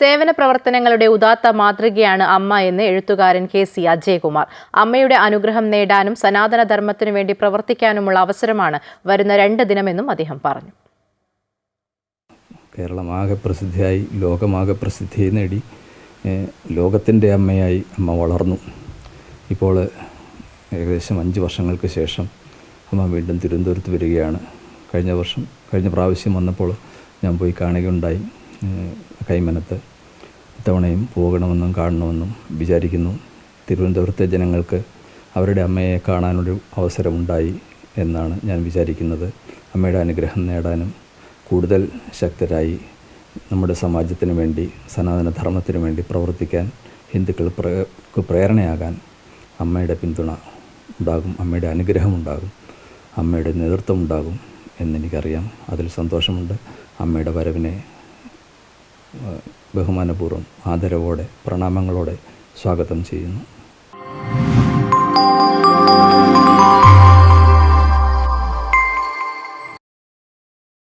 സേവന പ്രവർത്തനങ്ങളുടെ ഉദാത്ത മാതൃകയാണ് അമ്മ എന്ന് എഴുത്തുകാരൻ കെ സി അജയകുമാർ. അമ്മയുടെ അനുഗ്രഹം നേടാനും സനാതനധർമ്മത്തിനു വേണ്ടി പ്രവർത്തിക്കാനുമുള്ള അവസരമാണ് വരുന്ന രണ്ട് ദിനമെന്നും അദ്ദേഹം പറഞ്ഞു. കേരളമാകെ പ്രസിദ്ധിയായി ലോകമാകെ പ്രസിദ്ധി നേടി ലോകത്തിന്റെ അമ്മയായി അമ്മ വളർന്നു. ഇപ്പോൾ ഏകദേശം അഞ്ച് വർഷങ്ങൾക്ക് ശേഷം അമ്മ വീണ്ടും തിരുവനന്തപുരത്ത് വരികയാണ്. കഴിഞ്ഞ വർഷം കഴിഞ്ഞ പ്രാവശ്യം വന്നപ്പോൾ ഞാൻ പോയി കാണുകയുണ്ടായി. കൈമനത്ത് ഇത്തവണയും പോകണമെന്നും കാണണമെന്നും വിചാരിക്കുന്നു. തിരുവനന്തപുരത്തെ ജനങ്ങൾക്ക് അവരുടെ അമ്മയെ കാണാനൊരു അവസരമുണ്ടായി എന്നാണ് ഞാൻ വിചാരിക്കുന്നത്. അമ്മയുടെ അനുഗ്രഹം നേടാനും കൂടുതൽ ശക്തരായി നമ്മുടെ സമാജത്തിന് വേണ്ടി സനാതന ധർമ്മത്തിന് വേണ്ടി പ്രവർത്തിക്കാൻ ഹിന്ദുക്കൾ പ്രേ പ്രേരണയാകാൻ അമ്മയുടെ പിന്തുണ ഉണ്ടാകും അമ്മയുടെ അനുഗ്രഹം ഉണ്ടാകും അമ്മയുടെ നേതൃത്വം ഉണ്ടാകും എന്നെനിക്കറിയാം. അതിൽ സന്തോഷമുണ്ട്. അമ്മയുടെ വരവിനെ ബഹുമാനപൂർവം ആദരവോടെ പ്രണാമങ്ങളോടെ സ്വാഗതം ചെയ്യുന്നു.